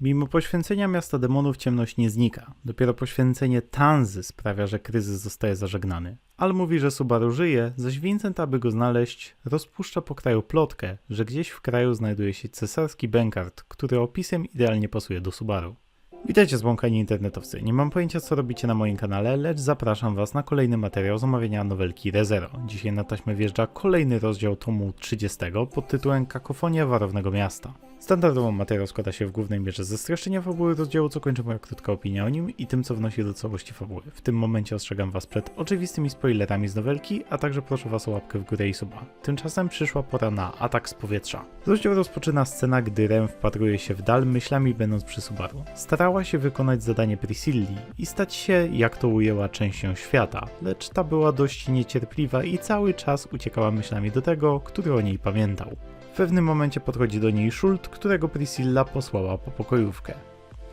Mimo poświęcenia miasta demonów ciemność nie znika. Dopiero poświęcenie Tanzy sprawia, że kryzys zostaje zażegnany. Al mówi, że Subaru żyje, zaś Vincent, aby go znaleźć, rozpuszcza po kraju plotkę, że gdzieś w kraju znajduje się cesarski bękart, który opisem idealnie pasuje do Subaru. Witajcie zbłąkani internetowcy. Nie mam pojęcia co robicie na moim kanale, lecz zapraszam was na kolejny materiał z omawiania nowelki ReZero. Dzisiaj na taśmę wjeżdża kolejny rozdział tomu 30 pod tytułem Kakofonia Warownego Miasta. Standardowo materiał składa się w głównej mierze ze streszczenia fabuły rozdziału, co kończy moja krótka opinia o nim i tym, co wnosi do całości fabuły. W tym momencie ostrzegam was przed oczywistymi spoilerami z nowelki, a także proszę was o łapkę w górę i suba. Tymczasem przyszła pora na atak z powietrza. Rozdział rozpoczyna scena, gdy Rem wpatruje się w dal, myślami będąc przy Subaru. Starała się wykonać zadanie Priscilli i stać się, jak to ujęła, częścią świata, lecz ta była dość niecierpliwa i cały czas uciekała myślami do tego, który o niej pamiętał. Pewnym momencie podchodzi do niej Schult, którego Priscilla posłała po pokojówkę.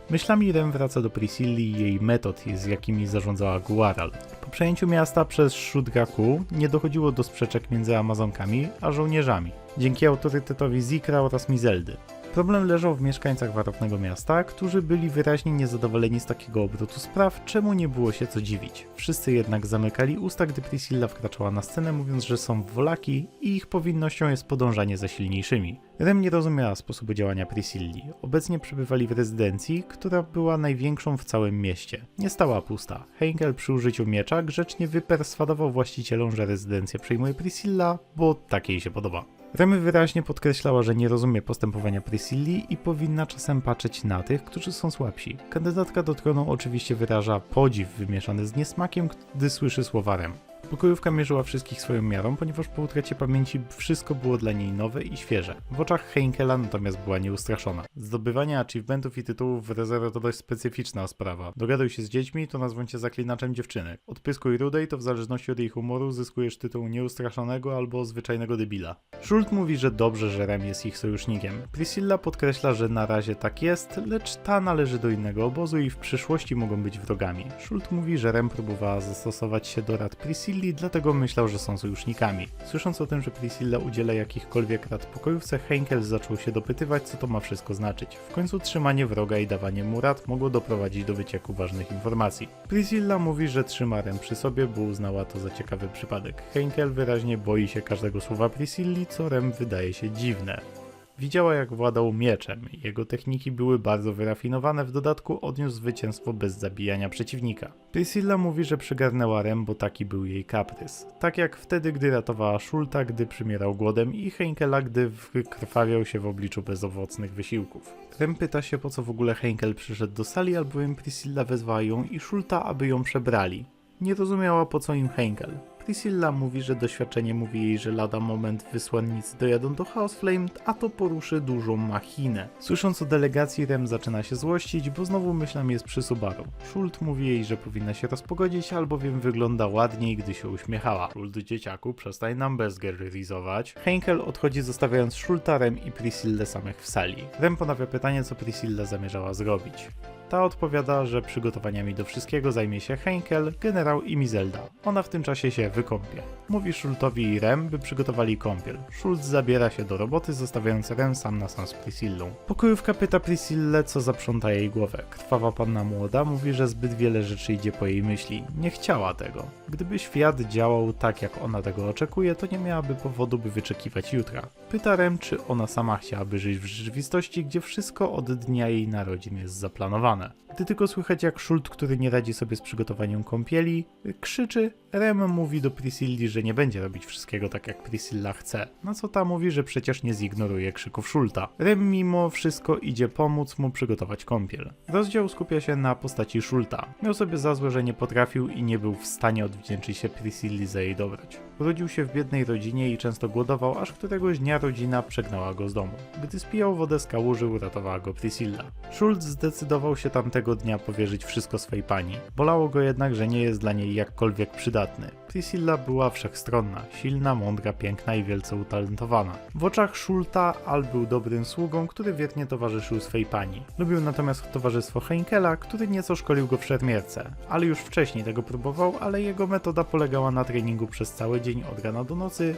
Myślami Rem wraca do Priscilli i jej metod, z jakimi zarządzała Guaral. Po przejęciu miasta przez Shudraku nie dochodziło do sprzeczek między Amazonkami a żołnierzami, dzięki autorytetowi Zikra oraz Mizeldy. Problem leżał w mieszkańcach warownego miasta, którzy byli wyraźnie niezadowoleni z takiego obrotu spraw, czemu nie było się co dziwić. Wszyscy jednak zamykali usta, gdy Priscilla wkraczała na scenę, mówiąc, że są wolaki i ich powinnością jest podążanie za silniejszymi. Rem nie rozumiała sposobu działania Priscilli. Obecnie przebywali w rezydencji, która była największą w całym mieście. Nie stała pusta. Heinkel przy użyciu miecza grzecznie wyperswadował właścicielom, że rezydencję przejmuje Priscilla, bo tak jej się podoba. Remy wyraźnie podkreślała, że nie rozumie postępowania Priscilli i powinna czasem patrzeć na tych, którzy są słabsi. Kandydatka do tronu oczywiście wyraża podziw wymieszany z niesmakiem, gdy słyszy słowa Rem. Pokojówka mierzyła wszystkich swoją miarą, ponieważ po utracie pamięci wszystko było dla niej nowe i świeże. W oczach Heinkela natomiast była nieustraszona. Zdobywanie achievementów i tytułów w rezerwę to dość specyficzna sprawa. Dogaduj się z dziećmi, to nazwą cię zaklinaczem dziewczyny. Odpyskuj rudej, to w zależności od jej humoru zyskujesz tytuł nieustraszonego albo zwyczajnego debila. Schult mówi, że dobrze, że Rem jest ich sojusznikiem. Priscilla podkreśla, że na razie tak jest, lecz ta należy do innego obozu i w przyszłości mogą być wrogami. Schult mówi, że Rem próbowała zastosować się do rad Priscilla Priscilli, dlatego myślał, że są sojusznikami. Słysząc o tym, że Priscilla udziela jakichkolwiek rad pokojówce, Henkel zaczął się dopytywać, co to ma wszystko znaczyć. W końcu trzymanie wroga i dawanie mu rad mogło doprowadzić do wycieku ważnych informacji. Priscilla mówi, że trzyma Rem przy sobie, bo uznała to za ciekawy przypadek. Henkel wyraźnie boi się każdego słowa Priscilli, co Rem wydaje się dziwne. Widziała, jak władał mieczem. Jego techniki były bardzo wyrafinowane, w dodatku odniósł zwycięstwo bez zabijania przeciwnika. Priscilla mówi, że przygarnęła Rem, bo taki był jej kaprys. Tak jak wtedy, gdy ratowała Schulta, gdy przymierał głodem i Henkela, gdy wykrwawiał się w obliczu bezowocnych wysiłków. Rem pyta się, po co w ogóle Henkel przyszedł do sali, albowiem Priscilla wezwała ją i Schulta, aby ją przebrali. Nie rozumiała, po co im Henkel. Priscilla mówi, że doświadczenie mówi jej, że lada moment wysłannicy dojadą do Chaos Flame, a to poruszy dużą machinę. Słysząc o delegacji, Rem zaczyna się złościć, bo znowu myślami jest przy Subaru. Schult mówi jej, że powinna się rozpogodzić, albowiem wygląda ładniej, gdy się uśmiechała. Schult, dzieciaku, przestań nam bezgerryzować. Henkel odchodzi zostawiając Schulta, Rem i Priscillę samych w sali. Rem ponawia pytanie, co Priscilla zamierzała zrobić. Ta odpowiada, że przygotowaniami do wszystkiego zajmie się Henkel, generał i Mizelda. Ona w tym czasie się wykąpie. Mówi Schultowi i Rem, by przygotowali kąpiel. Schultz zabiera się do roboty, zostawiając Rem sam na sam z Priscillą. Pokojówka pyta Priscillę, co zaprząta jej głowę. Krwawa panna młoda mówi, że zbyt wiele rzeczy idzie po jej myśli. Nie chciała tego. Gdyby świat działał tak, jak ona tego oczekuje, to nie miałaby powodu, by wyczekiwać jutra. Pyta Rem, czy ona sama chciałaby żyć w rzeczywistości, gdzie wszystko od dnia jej narodzin jest zaplanowane. Lana. Gdy tylko słychać jak Schult, który nie radzi sobie z przygotowaniem kąpieli, krzyczy, Rem mówi do Priscilli, że nie będzie robić wszystkiego tak jak Priscilla chce, na co ta mówi, że przecież nie zignoruje krzyków Schulta. Rem mimo wszystko idzie pomóc mu przygotować kąpiel. Rozdział skupia się na postaci Schulta. Miał sobie za złe, że nie potrafił i nie był w stanie odwdzięczyć się Priscilli za jej dobroć. Urodził się w biednej rodzinie i często głodował, aż któregoś dnia rodzina przegnała go z domu. Gdy spijał wodę z kałuży, uratowała go Priscilla. Schultz zdecydował się tamtego dnia powierzyć wszystko swej pani. Bolało go jednak, że nie jest dla niej jakkolwiek przydatny. Priscilla była wszechstronna, silna, mądra, piękna i wielce utalentowana. W oczach Schulta Al był dobrym sługą, który wiernie towarzyszył swej pani. Lubił natomiast towarzystwo Heinkela, który nieco szkolił go w szermierce. Ale już wcześniej tego próbował, ale jego metoda polegała na treningu przez cały dzień od rana do nocy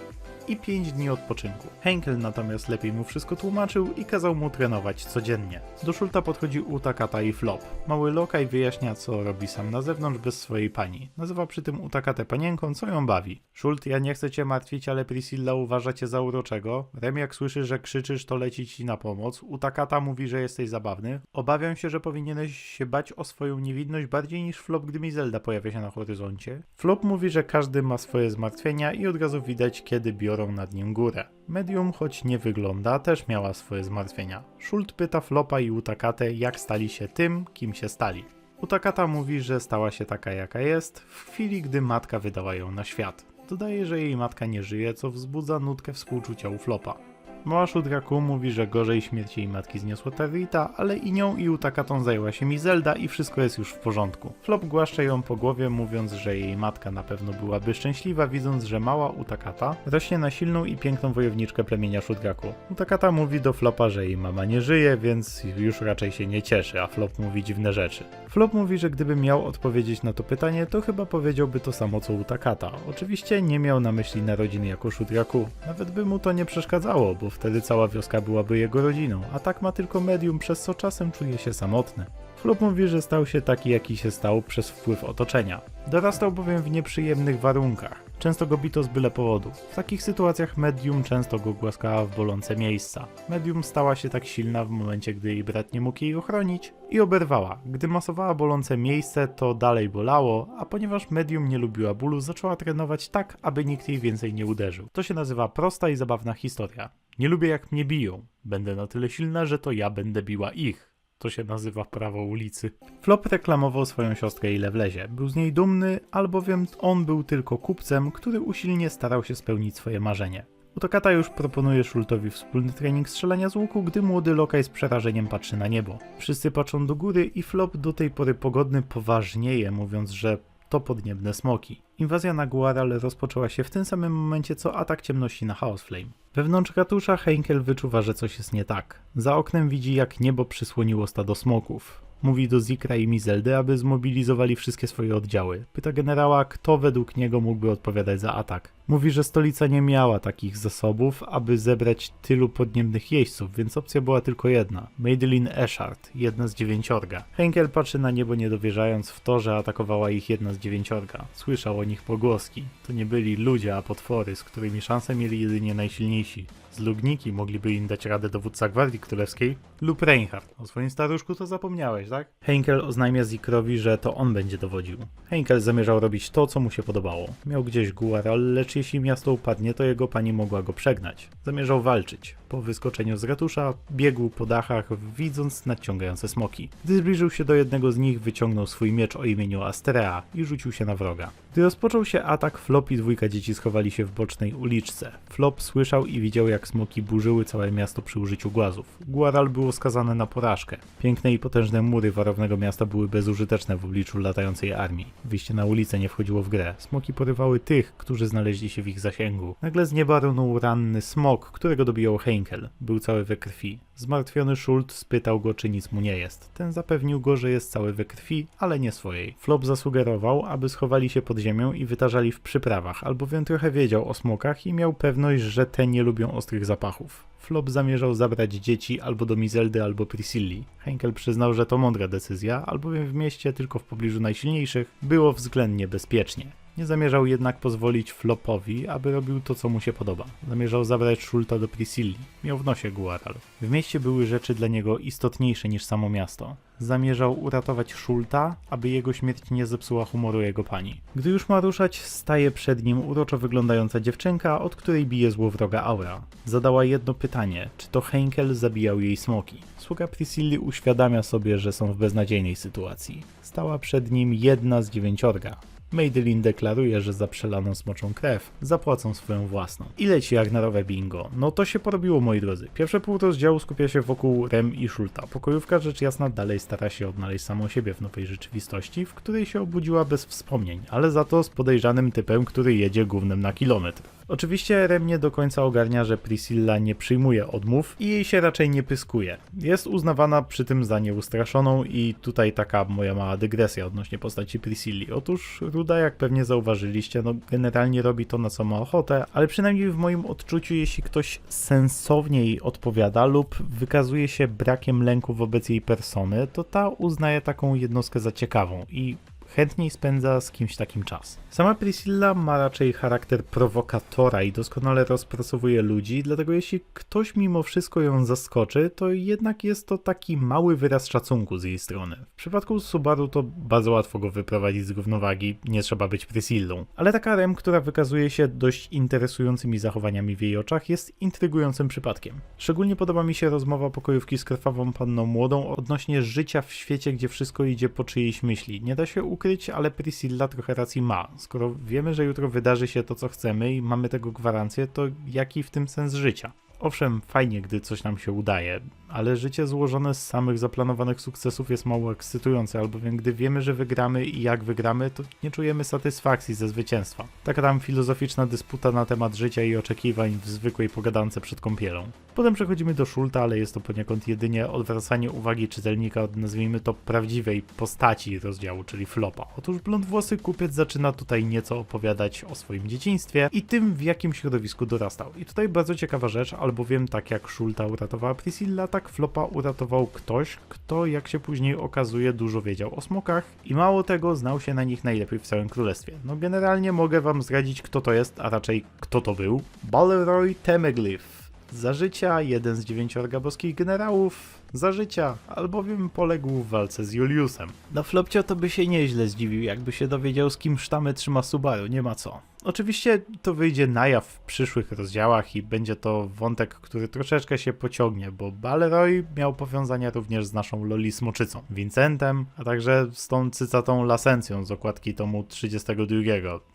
i 5 dni odpoczynku. Henkel natomiast lepiej mu wszystko tłumaczył i kazał mu trenować codziennie. Do Schulta podchodzi Utakata i Flop. Mały lokaj wyjaśnia co robi sam na zewnątrz bez swojej pani. Nazywa przy tym Utakatę panienką, co ją bawi. Schult, ja nie chcę cię martwić, ale Priscilla uważa cię za uroczego. Rem jak słyszy, że krzyczysz, to leci ci na pomoc. Utakata mówi, że jesteś zabawny. Obawiam się, że powinieneś się bać o swoją niewinność bardziej niż Flop, gdy Mizelda pojawia się na horyzoncie. Flop mówi, że każdy ma swoje zmartwienia i od razu widać, kiedy biorą nad nim górę. Medium, choć nie wygląda, też miała swoje zmartwienia. Schult pyta Flopa i Utakatę, jak stali się tym, kim się stali. Utakata mówi, że stała się taka, jaka jest, w chwili, gdy matka wydała ją na świat. Dodaje, że jej matka nie żyje, co wzbudza nutkę współczucia u Flopa. Mała Shudraku mówi, że gorzej śmierci jej matki zniosła Tarita, ale i nią i Utakatą zajęła się Mizelda i wszystko jest już w porządku. Flop głaszcze ją po głowie, mówiąc, że jej matka na pewno byłaby szczęśliwa, widząc, że mała Utakata rośnie na silną i piękną wojowniczkę plemienia Shudraku. Utakata mówi do Flopa, że jej mama nie żyje, więc już raczej się nie cieszy, a Flop mówi dziwne rzeczy. Flop mówi, że gdyby miał odpowiedzieć na to pytanie, to chyba powiedziałby to samo co Utakata. Oczywiście nie miał na myśli narodzin jako Shudraku, nawet by mu to nie przeszkadzało, bo wtedy cała wioska byłaby jego rodziną, a tak ma tylko medium, przez co czasem czuje się samotny. Flop mówi, że stał się taki, jaki się stał przez wpływ otoczenia. Dorastał bowiem w nieprzyjemnych warunkach. Często go bito z byle powodu. W takich sytuacjach medium często go głaskała w bolące miejsca. Medium stała się tak silna w momencie, gdy jej brat nie mógł jej ochronić i oberwała. Gdy masowała bolące miejsce, to dalej bolało, a ponieważ medium nie lubiła bólu, zaczęła trenować tak, aby nikt jej więcej nie uderzył. To się nazywa prosta i zabawna historia. Nie lubię jak mnie biją. Będę na tyle silna, że to ja będę biła ich. To się nazywa prawo ulicy. Flop reklamował swoją siostrę ile wlezie. Był z niej dumny, albowiem on był tylko kupcem, który usilnie starał się spełnić swoje marzenie. Utokata już proponuje Schultowi wspólny trening strzelania z łuku, gdy młody lokaj z przerażeniem patrzy na niebo. Wszyscy patrzą do góry i Flop do tej pory pogodny poważnieje, mówiąc, że to podniebne smoki. Inwazja na Guaral rozpoczęła się w tym samym momencie co atak ciemności na Chaos Flame. Wewnątrz ratusza Heinkel wyczuwa, że coś jest nie tak. Za oknem widzi jak niebo przysłoniło stado smoków. Mówi do Zikra i Mizeldy, aby zmobilizowali wszystkie swoje oddziały. Pyta generała, kto według niego mógłby odpowiadać za atak. Mówi, że stolica nie miała takich zasobów, aby zebrać tylu podniebnych jeźdźców, więc opcja była tylko jedna. Madeline Eshart, jedna z dziewięciorga. Henkel patrzy na niebo niedowierzając w to, że atakowała ich jedna z dziewięciorga. Słyszał o nich pogłoski. To nie byli ludzie, a potwory, z którymi szanse mieli jedynie najsilniejsi. Z Lugniki mogliby im dać radę dowódca Gwardii Królewskiej lub Reinhardt. O swoim staruszku to zapomniałeś, tak? Henkel oznajmia Zikrowi, że to on będzie dowodził. Henkel zamierzał robić to, co mu się podobało. Miał gdzieś Guaral, lecz jeśli miasto upadnie, to jego pani mogła go przegnać. Zamierzał walczyć. Po wyskoczeniu z ratusza biegł po dachach, widząc nadciągające smoki. Gdy zbliżył się do jednego z nich, wyciągnął swój miecz o imieniu Astrea i rzucił się na wroga. Gdy rozpoczął się atak, Flop i dwójka dzieci schowali się w bocznej uliczce. Flop słyszał i widział, jak smoki burzyły całe miasto przy użyciu głazów. Guaral było skazane na porażkę. Piękne i potężne mury warownego miasta były bezużyteczne w obliczu latającej armii. Wyjście na ulicę nie wchodziło w grę. Smoki porywały tych, którzy znaleźli się w ich zasięgu. Nagle z nieba runął ranny smok, którego dobijał Heinkel. Był cały we krwi. Zmartwiony Schult spytał go, czy nic mu nie jest. Ten zapewnił go, że jest cały we krwi, ale nie swojej. Flop zasugerował, aby schowali się pod ziemią i wytarzali w przyprawach, albowiem trochę wiedział o smokach i miał pewność, że te nie lubią ostrych zapachów. Flop zamierzał zabrać dzieci albo do Mizeldy, albo Priscilli. Henkel przyznał, że to mądra decyzja, albowiem w mieście, tylko w pobliżu najsilniejszych, było względnie bezpiecznie. Nie zamierzał jednak pozwolić Flopowi, aby robił to, co mu się podoba. Zamierzał zabrać Schulta do Priscilli. Miał w nosie Guaral. W mieście były rzeczy dla niego istotniejsze niż samo miasto. Zamierzał uratować Schulta, aby jego śmierć nie zepsuła humoru jego pani. Gdy już ma ruszać, staje przed nim uroczo wyglądająca dziewczynka, od której bije złowroga aura. Zadała jedno pytanie, czy to Henkel zabijał jej smoki. Sługa Priscilli uświadamia sobie, że są w beznadziejnej sytuacji. Stała przed nim jedna z dziewięciorga. Madeline deklaruje, że za przelaną smoczą krew zapłacą swoją własną. I leci Ragnarowe bingo. No to się porobiło, moi drodzy. Pierwsze pół rozdziału skupia się wokół Rem i Schulta. Pokojówka rzecz jasna dalej stara się odnaleźć samą siebie w nowej rzeczywistości, w której się obudziła bez wspomnień, ale za to z podejrzanym typem, który jedzie głównym na kilometr. Oczywiście Rem nie do końca ogarnia, że Priscilla nie przyjmuje odmów i jej się raczej nie pyskuje. Jest uznawana przy tym za nieustraszoną i tutaj taka moja mała dygresja odnośnie postaci Priscilli. Otóż Ruda, jak pewnie zauważyliście, no generalnie robi to na co ma ochotę, ale przynajmniej w moim odczuciu, jeśli ktoś sensownie jej odpowiada lub wykazuje się brakiem lęku wobec jej persony, to ta uznaje taką jednostkę za ciekawą i chętniej spędza z kimś takim czas. Sama Priscilla ma raczej charakter prowokatora i doskonale rozpracowuje ludzi, dlatego jeśli ktoś mimo wszystko ją zaskoczy, to jednak jest to taki mały wyraz szacunku z jej strony. W przypadku Subaru to bardzo łatwo go wyprowadzić z równowagi, nie trzeba być Priscillą. Ale taka Rem, która wykazuje się dość interesującymi zachowaniami w jej oczach, jest intrygującym przypadkiem. Szczególnie podoba mi się rozmowa pokojówki z krwawą panną młodą odnośnie życia w świecie, gdzie wszystko idzie po czyjejś myśli. Nie da się ukryć, ale Priscilla trochę racji ma. Skoro wiemy, że jutro wydarzy się to, co chcemy i mamy tego gwarancję, to jaki w tym sens życia? Owszem, fajnie, gdy coś nam się udaje, ale życie złożone z samych zaplanowanych sukcesów jest mało ekscytujące, albowiem gdy wiemy, że wygramy i jak wygramy, to nie czujemy satysfakcji ze zwycięstwa. Taka tam filozoficzna dysputa na temat życia i oczekiwań w zwykłej pogadance przed kąpielą. Potem przechodzimy do Schulta, ale jest to poniekąd jedynie odwracanie uwagi czytelnika od nazwijmy to prawdziwej postaci rozdziału, czyli flopa. Otóż blondwłosy kupiec zaczyna tutaj nieco opowiadać o swoim dzieciństwie i tym, w jakim środowisku dorastał. I tutaj bardzo ciekawa rzecz, albowiem tak jak Schulta uratowała Priscilla, tak flopa uratował ktoś, kto jak się później okazuje dużo wiedział o smokach i mało tego znał się na nich najlepiej w całym królestwie. No generalnie mogę wam zdradzić kto to jest, a raczej kto to był. Balroy Temeglyph. Za życia jeden z dziewięciorga boskich generałów, za życia, albowiem poległ w walce z Juliusem. Na Flopcio to by się nieźle zdziwił, jakby się dowiedział z kim sztamę trzyma Subaru, nie ma co. Oczywiście to wyjdzie na jaw w przyszłych rozdziałach i będzie to wątek, który troszeczkę się pociągnie, bo Balroy miał powiązania również z naszą Loli Smoczycą, Vincentem, a także z tą cycatą Lasencją z okładki tomu 32.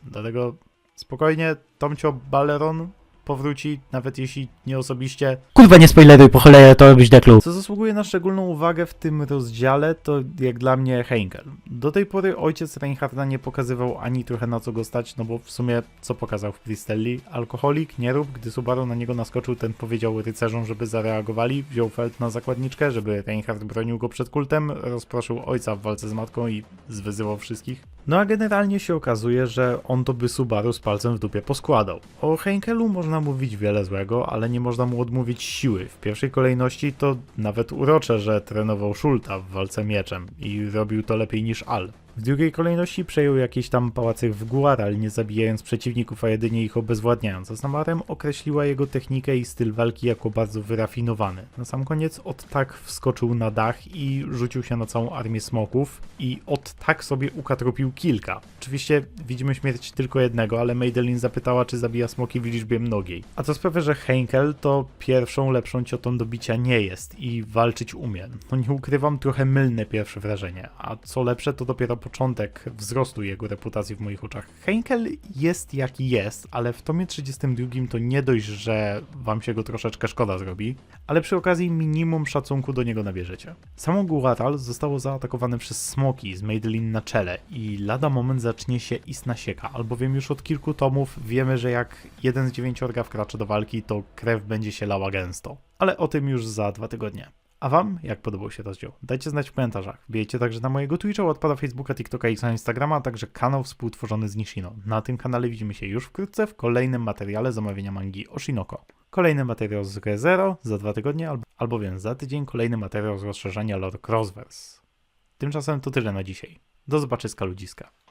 Dlatego spokojnie, Tomcio Baleron powróci, nawet jeśli nie osobiście. Kurwa nie spoileruj, po cholerę to robić deklu. Co zasługuje na szczególną uwagę w tym rozdziale, to jak dla mnie Heinkel. Do tej pory ojciec Reinharda nie pokazywał ani trochę na co go stać, no bo w sumie co pokazał w Pristelli? Alkoholik, nie rób, gdy Subaru na niego naskoczył, ten powiedział rycerzom, żeby zareagowali, wziął Feld na zakładniczkę, żeby Reinhard bronił go przed kultem, rozproszył ojca w walce z matką i zwyzywał wszystkich. No a generalnie się okazuje, że on to by Subaru z palcem w dupie poskładał. O Heinkelu można mówić wiele złego, ale nie można mu odmówić siły. W pierwszej kolejności to nawet urocze, że trenował Schulta w walce mieczem i robił to lepiej niż Al. W drugiej kolejności przejął jakiś tam pałacyk w Guaral, nie zabijając przeciwników, a jedynie ich obezwładniając. A Samarem określiła jego technikę i styl walki jako bardzo wyrafinowany. Na sam koniec od tak wskoczył na dach i rzucił się na całą armię smoków i od tak sobie ukatrupił kilka. Oczywiście widzimy śmierć tylko jednego, ale Madeline zapytała, czy zabija smoki w liczbie mnogiej. A to sprawia, że Heinkel to pierwszą lepszą ciotą do bicia nie jest i walczyć umie. No nie ukrywam, trochę mylne pierwsze wrażenie, a co lepsze to dopiero początek wzrostu jego reputacji w moich oczach. Heinkel jest jaki jest, ale w tomie 32 to nie dość, że wam się go troszeczkę szkoda zrobi, ale przy okazji minimum szacunku do niego nabierzecie. Samo Guaral zostało zaatakowane przez smoki z Madeline na czele i lada moment zacznie się istna sieka, albowiem już od kilku tomów wiemy, że jak jeden z dziewięciorga wkracza do walki, to krew będzie się lała gęsto. Ale o tym już za dwa tygodnie. A wam, jak podobał się rozdział? Dajcie znać w komentarzach. Wbijajcie także na mojego Twitcha, odpada Facebooka, TikToka i Instagrama, a także kanał współtworzony z Nishino. Na tym kanale widzimy się już wkrótce w kolejnym materiale zamawiania mangi Oshinoko. Kolejny materiał z ReZero za dwa tygodnie, albo, albowiem za tydzień kolejny materiał z rozszerzania Lore Crossverse. Tymczasem to tyle na dzisiaj. Do zobaczyska ludziska.